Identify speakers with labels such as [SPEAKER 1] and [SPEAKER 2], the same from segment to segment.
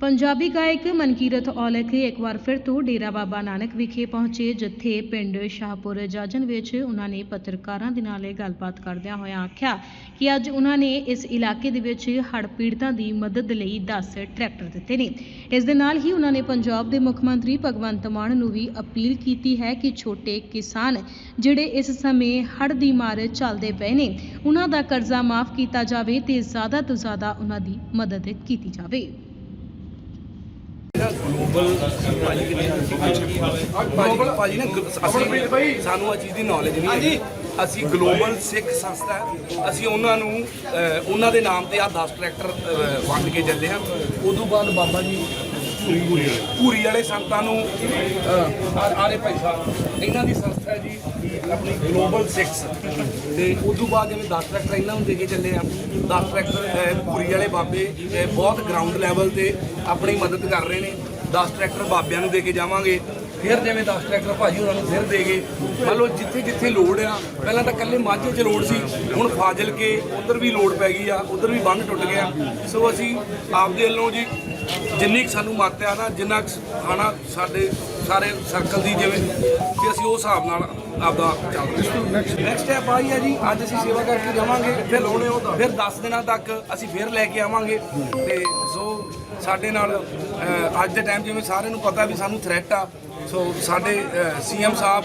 [SPEAKER 1] ਪੰਜਾਬੀ ਗਾਇਕ ਮਨਕੀਰਤ ਔਲਖ ਇੱਕ ਵਾਰ ਫਿਰ ਤੋਂ ਡੇਰਾ ਬਾਬਾ ਨਾਨਕ ਵਿਖੇ ਪਹੁੰਚੇ, ਜਿੱਥੇ ਪਿੰਡ ਸ਼ਾਹਪੁਰ ਜਾਜਨ ਵਿੱਚ ਉਹਨਾਂ ਨੇ ਪੱਤਰਕਾਰਾਂ ਦੇ ਨਾਲ ਇਹ ਗੱਲਬਾਤ ਕਰਦਿਆਂ ਹੋਇਆਂ ਆਖਿਆ ਕਿ ਅੱਜ ਉਹਨਾਂ ਨੇ ਇਸ ਇਲਾਕੇ ਦੇ ਵਿੱਚ ਹੜ੍ਹ ਪੀੜਤਾਂ ਦੀ ਮਦਦ ਲਈ 10 ਟਰੈਕਟਰ ਦਿੱਤੇ ਨੇ। ਇਸ ਦੇ ਨਾਲ ਹੀ ਉਹਨਾਂ ਨੇ ਪੰਜਾਬ ਦੇ ਮੁੱਖ ਮੰਤਰੀ ਭਗਵੰਤ ਮਾਨ ਨੂੰ ਵੀ ਅਪੀਲ ਕੀਤੀ ਹੈ ਕਿ ਛੋਟੇ ਕਿਸਾਨ ਜਿਹੜੇ ਇਸ ਸਮੇਂ ਹੜ੍ਹ ਦੀ ਮਾਰ ਚੱਲਦੇ ਪਏ ਨੇ, ਉਹਨਾਂ ਦਾ ਕਰਜ਼ਾ ਮਾਫ ਕੀਤਾ ਜਾਵੇ ਤੇ ਜ਼ਿਆਦਾ ਤੋਂ ਜ਼ਿਆਦਾ ਉਹਨਾਂ ਦੀ ਮਦਦ ਕੀਤੀ ਜਾਵੇ।
[SPEAKER 2] ਗਲੋਬਲ ਭਾਜੀ ਭਾਜੀ ਨਾ ਗ- ਅਸੀਂ ਸਾਨੂੰ ਆ ਚੀਜ਼ ਦੀ ਨੌਲੇਜ ਨਹੀਂ ਹੈ ਅਸੀਂ ਗਲੋਬਲ ਸਿੱਖ ਸੰਸਥਾ ਹੈ। ਅਸੀਂ ਉਹਨਾਂ ਨੂੰ ਉਹਨਾਂ ਦੇ ਨਾਮ ਤੇ ਆ 10 ਟਰੈਕਟਰ ਵੰਡ ਕੇ ਚੱਲੇ ਹਾਂ। ਉਦੋਂ ਬਾਅਦ ਬਾਬਾ ਜੀ ਪੂਰੀ ਵਾਲੇ। ਸੰਤਾਂ ਨੂੰ ਅਹ, ਆਰੇ ਭਾਈ ਸਾਹਿਬ। ਇਹਨਾਂ ਦੀ ਸੰਸਥਾ ਹੈ ਜੀ ਆਪਣੀ ਗਲੋਬਲ ਸਿੱਖਸ ਤੇ ਤੋਂ ਬਾਅਦ ਜਿਵੇਂ 10 ਟਰੈਕਟਰ ਇਹਨਾਂ ਨੂੰ ਦੇ ਕੇ ਚੱਲੇ ਆ। 10 ਟਰੈਕਟਰ ਅਹ, ਪੂਰੀ ਵਾਲੇ ਬਾਬੇ ਬਹੁਤ ਗਰਾਊਂਡ ਲੈਵਲ ਤੇ ਆਪਣੀ ਮਦਦ ਕਰ ਰਹੇ ਨੇ। 10 ਟਰੈਕਟਰ ਬਾਬਿਆਂ ਨੂੰ ਦੇ ਕੇ ਜਾਵਾਂਗੇ। ਫਿਰ ਜਿਵੇਂ 10 ਟਰੈਕਟਰ ਭਾਜੀ ਉਹਨਾਂ ਨੂੰ ਫਿਰ ਦੇ ਗਏ ਮੰਨ ਲਓ ਜਿੱਥੇ ਜਿੱਥੇ ਲੋੜ ਆ। ਪਹਿਲਾਂ ਤਾਂ ਇਕੱਲੇ ਮਾਝੇ 'ਚ ਲੋੜ ਸੀ। ਹੁਣ ਫਾਜ਼ਿਲ ਕੇ ਉਧਰ ਵੀ ਲੋੜ ਪੈ ਗਈ ਆ। ਉਧਰ ਵੀ ਬੰਨ ਟੁੱਟ ਗਿਆ। ਸੋ ਅਸੀਂ ਆਪਦੇ ਵੱਲੋਂ ਜੀ ਜਿੰਨੀ ਕੁ ਸਾਨੂੰ ਮੱਤ ਆ ਨਾ ਜਿੰਨਾ ਕੁ ਖਾਣਾ ਸਾਡੇ ਸਾਰੇ ਸਰਕਲ ਦੀ ਜਿਵੇਂ ਕਿ ਅਸੀਂ ਉਸ ਹਿਸਾਬ ਨਾਲ ਆਪਦਾ ਚੱਲਦੇ। ਨੈਕਸਟ ਸਟੈਪ ਆਈ ਹੈ ਜੀ ਅੱਜ ਅਸੀਂ ਸੇਵਾ ਕਰਕੇ ਜਾਵਾਂਗੇ ਫਿਰ ਲਾਉਣੇ ਉਹ ਫਿਰ 10 ਦਿਨਾਂ ਤੱਕ ਅਸੀਂ ਫਿਰ ਲੈ ਕੇ ਆਵਾਂਗੇ। ਤੇ ਸੋ ਸਾਡੇ ਨਾਲ ਅੱਜ ਦੇ ਟਾਈਮ ਜਿਵੇਂ ਸਾਰਿਆਂ ਨੂੰ ਪਤਾ ਵੀ ਸਾਨੂੰ ਥ੍ਰੈਟ ਆ ਸੋ ਸਾਡੇ ਸੀਐਮ ਸਾਹਿਬ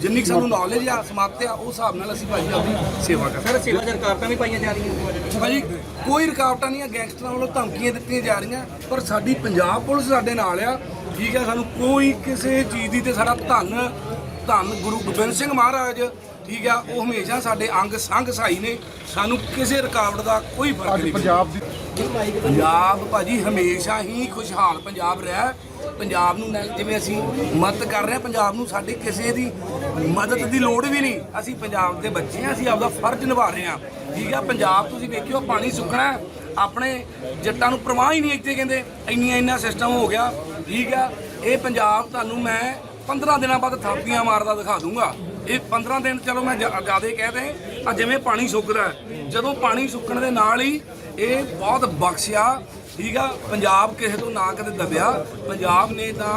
[SPEAKER 2] ਜਿੰਨੀ ਕੁ ਸਾਨੂੰ ਨੌਲੇਜ ਆ ਸਮਾਪਤ ਆ ਉਸ ਹਿਸਾਬ ਨਾਲ ਅਸੀਂ ਭਾਜੀ ਆਪਦੀ ਸੇਵਾ ਕਰਦੇ
[SPEAKER 3] ਸਰ ਸੇਵਾ ਰੁਕਾਵਟਾਂ ਵੀ ਪਾਈਆਂ ਜਾ ਰਹੀਆਂ
[SPEAKER 2] ਭਾਜੀ ਕੋਈ ਰੁਕਾਵਟਾਂ ਨਹੀਂ ਆ ਗੈਂਗਸਟਰਾਂ ਵੱਲੋਂ ਧਮਕੀਆਂ ਦਿੱਤੀਆਂ ਜਾ ਰਹੀਆਂ ਪਰ ਸਾਡੀ ਪੰਜਾਬ ਪੁਲਿਸ ਸਾਡੇ ਨਾਲ ਆ। ਠੀਕ ਆ ਸਾਨੂੰ ਕੋਈ ਕਿਸੇ ਚੀਜ਼ ਦੀ ਤੇ ਸਾਡਾ ਧੰਨ ਧੰਨ ਗੁਰੂ ਗੋਬਿੰਦ ਸਿੰਘ ਮਹਾਰਾਜ ਠੀਕ ਆ ਉਹ ਹਮੇਸ਼ਾ ਸਾਡੇ ਅੰਗ ਸੰਗ ਸਹਾਈ ਨੇ। ਸਾਨੂੰ ਕਿਸੇ ਰੁਕਾਵਟ ਦਾ ਕੋਈ ਫ਼ਰਕ ਨਹੀਂ
[SPEAKER 4] ਪੰਜਾਬ ਦੀ
[SPEAKER 2] ਪੰਜਾਬ ਭਾਜੀ ਹਮੇਸ਼ਾ ਹੀ ਖੁਸ਼ਹਾਲ ਪੰਜਾਬ ਰਿਹਾ। ਪੰਜਾਬ ਨੂੰ ਨਾਲ ਜਿਵੇਂ ਅਸੀਂ ਮਦਦ ਕਰ ਰਹੇ ਹਾਂ, ਪੰਜਾਬ ਨੂੰ ਸਾਡੇ ਕਿਸੇ ਦੀ ਮਦਦ ਦੀ ਲੋੜ ਵੀ ਨਹੀਂ। ਅਸੀਂ ਪੰਜਾਬ ਦੇ ਬੱਚੇ ਹਾਂ, ਅਸੀਂ ਆਪਦਾ ਫਰਜ਼ ਨਿਭਾ ਰਹੇ ਹਾਂ। ਠੀਕ ਆ, ਪੰਜਾਬ ਤੁਸੀਂ ਵੇਖਿਓ, ਪਾਣੀ ਸੁੱਕਣਾ ਆਪਣੇ ਜੱਟਾਂ ਨੂੰ ਪ੍ਰਵਾਹ ਹੀ ਨਹੀਂ ਇੱਥੇ ਕਹਿੰਦੇ, ਇੰਨੀਆਂ ਇੰਨਾ ਸਿਸਟਮ ਹੋ ਗਿਆ। ਠੀਕ ਆ, ਇਹ ਪੰਜਾਬ ਤੁਹਾਨੂੰ ਮੈਂ 15 ਦਿਨਾਂ ਬਾਅਦ ਥਾਪੀਆਂ ਮਾਰਦਾ ਦਿਖਾ ਦੂੰਗਾ। ਇਹ 15 ਦਿਨ, ਚਲੋ ਮੈਂ ਜ਼ਿਆਦਾ ਕਹਿ ਦੇ ਆ ਜਿਵੇਂ ਪਾਣੀ ਸੁੱਕਦਾ ਜਦੋਂ ਪਾਣੀ ਸੁੱਕਣ ਦੇ ਨਾਲ ਹੀ ਇਹ ਬਹੁਤ ਬਖਸ਼ਿਆ, ਠੀਕ ਆ, ਪੰਜਾਬ ਕਿਸੇ ਤੋਂ ਨਾ ਕਦੇ ਦਬਿਆ। ਪੰਜਾਬ ਨੇ ਤਾਂ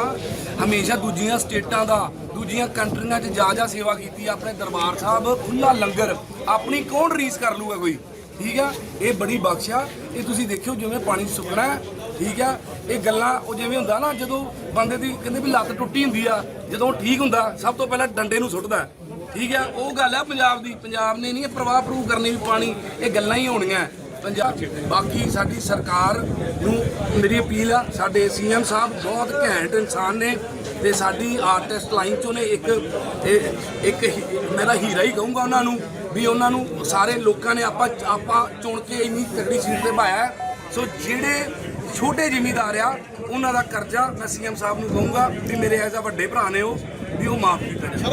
[SPEAKER 2] ਹਮੇਸ਼ਾ ਦੂਜੀਆਂ ਸਟੇਟਾਂ ਦਾ, ਦੂਜੀਆਂ ਕੰਟਰੀਆਂ 'ਚ ਜਾ ਜਾ ਸੇਵਾ ਕੀਤੀ ਆਪਣੇ ਦਰਬਾਰ ਸਾਹਿਬ ਖੁੱਲਾ ਲੰਗਰ, ਆਪਣੀ ਕੌਣ ਰੀਸ ਕਰ ਲੂਗਾ ਕੋਈ? ਠੀਕ ਆ, ਇਹ ਬੜੀ ਬਖਸ਼ਿਆ। ਇਹ ਤੁਸੀਂ ਦੇਖਿਓ ਜਿਵੇਂ ਪਾਣੀ ਸੁੱਕਣਾ ਠੀਕ ਆ, ਇਹ ਗੱਲਾਂ ਉਹ ਜਿਵੇਂ ਹੁੰਦਾ ਨਾ, ਜਦੋਂ ਬੰਦੇ ਦੀ ਕਹਿੰਦੇ ਵੀ ਲੱਤ ਟੁੱਟੀ ਹੁੰਦੀ ਆ, ਜਦੋਂ ਠੀਕ ਹੁੰਦਾ, ਸਭ ਤੋਂ ਪਹਿਲਾਂ ਡੰਡੇ ਨੂੰ ਸੁੱਟਦਾ ਠੀਕ ਹੈ ਉਹ ਗੱਲ ਆ ਪੰਜਾਬ ਦੀ। ਪੰਜਾਬ ਨੇ ਨਹੀਂ ਇਹ ਪ੍ਰਵਾਹ ਪ੍ਰੂਵ ਕਰਨੀ ਵੀ ਪਾਣੀ, ਇਹ ਗੱਲਾਂ ਹੀ ਹੋਣੀਆਂ। ਪੰਜਾਬ 'ਚ ਬਾਕੀ ਸਾਡੀ ਸਰਕਾਰ ਨੂੰ ਮੇਰੀ ਅਪੀਲ ਆ, ਸਾਡੇ ਸੀਐਮ ਸਾਹਿਬ ਬਹੁਤ ਘੈਂਟ ਇਨਸਾਨ ਨੇ ਤੇ ਸਾਡੀ ਆਰਟਿਸਟ ਲਾਈਨ ਚੋਂ ਨੇ ਇੱਕ, ਇਹ- ਇੱਕ ਮੇਰਾ ਹੀਰਾ ਹੀ ਕਹੂੰਗਾ ਉਹਨਾਂ ਨੂੰ ਵੀ ਉਹਨਾਂ ਨੂੰ ਸਾਰੇ ਲੋਕਾਂ ਨੇ ਆਪਾਂ ਆਪਾਂ ਚੁਣ ਕੇ ਇੰਨੀ ਤਕੜੀ ਸੀਟ ਤੇ ਪਾਇਆ ਸੋ ਜਿਹੜੇ ਛੋਟੇ ਜ਼ਿਮੀਦਾਰ ਆ, ਉਹਨਾਂ ਦਾ ਕਰਜ਼ਾ ਮੈਂ ਸੀਐਮ ਸਾਹਿਬ ਨੂੰ ਕਹੂੰਗਾ ਵੀ ਮੇਰੇ ਐਜ਼ ਆ ਵੱਡੇ ਭਰਾ ਨੇ ਉਹ, ਵੀ ਉਹ ਮਾਫ ਕੀਤਾ ਜਾਵੇ।